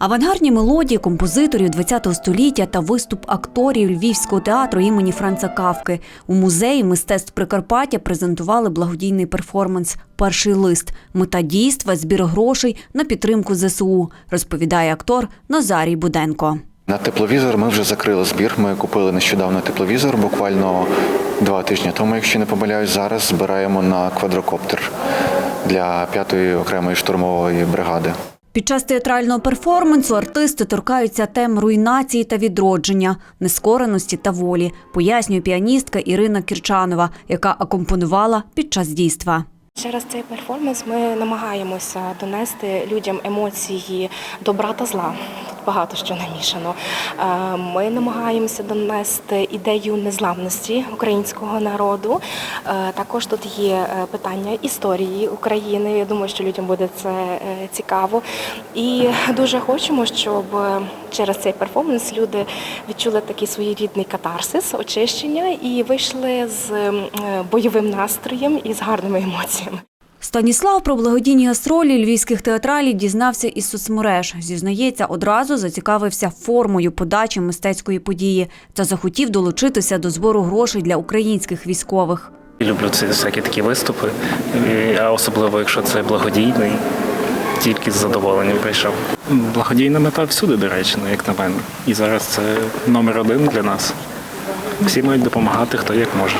Авангардні мелодії композиторів ХХ століття та виступ акторів Львівського театру імені Франца Кавки у музеї мистецтв Прикарпаття презентували благодійний перформанс Перший лист. Мета дійства збір грошей на підтримку ЗСУ, розповідає актор Назарій Буденко. На тепловізор ми вже закрили збір. Ми купили нещодавно тепловізор, буквально два тижні тому, якщо не помиляюсь, зараз збираємо на квадрокоптер для п'ятої окремої штурмової бригади. Під час театрального перформансу артисти торкаються тем руйнації та відродження, нескореності та волі, пояснює піаністка Ірина Кірчанова, яка акомпонувала під час дійства. Через цей перформанс ми намагаємося донести людям емоції добра та зла. Багато що намішано. Е, Ми намагаємося донести ідею незламності українського народу. Е, Також тут є е, питання історії України. Я думаю, що людям буде це цікаво. І дуже хочемо, щоб через цей перформанс люди відчули такий своєрідний катарсис, очищення і вийшли з бойовим настроєм і з гарними емоціями. Станіслав про благодійні гастролі львівських театралів дізнався із соцмереж. Зізнається, одразу зацікавився формою подачі мистецької події та захотів долучитися до збору грошей для українських військових. Люблю ці всякі такі виступи, а особливо якщо це благодійний, тільки з задоволенням прийшов. Благодійна мета всюди, до речі, ну, як на мене. І зараз це номер один для нас. Всі мають допомагати, хто як може.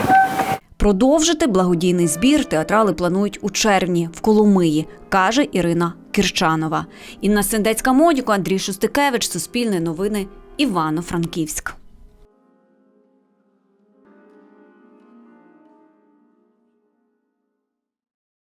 Продовжити благодійний збір театрали планують у червні в Коломиї, каже Ірина Кірчанова. Інна Сендецька Модіко, Андрій Шустикевич, Суспільне новини, Івано-Франківськ.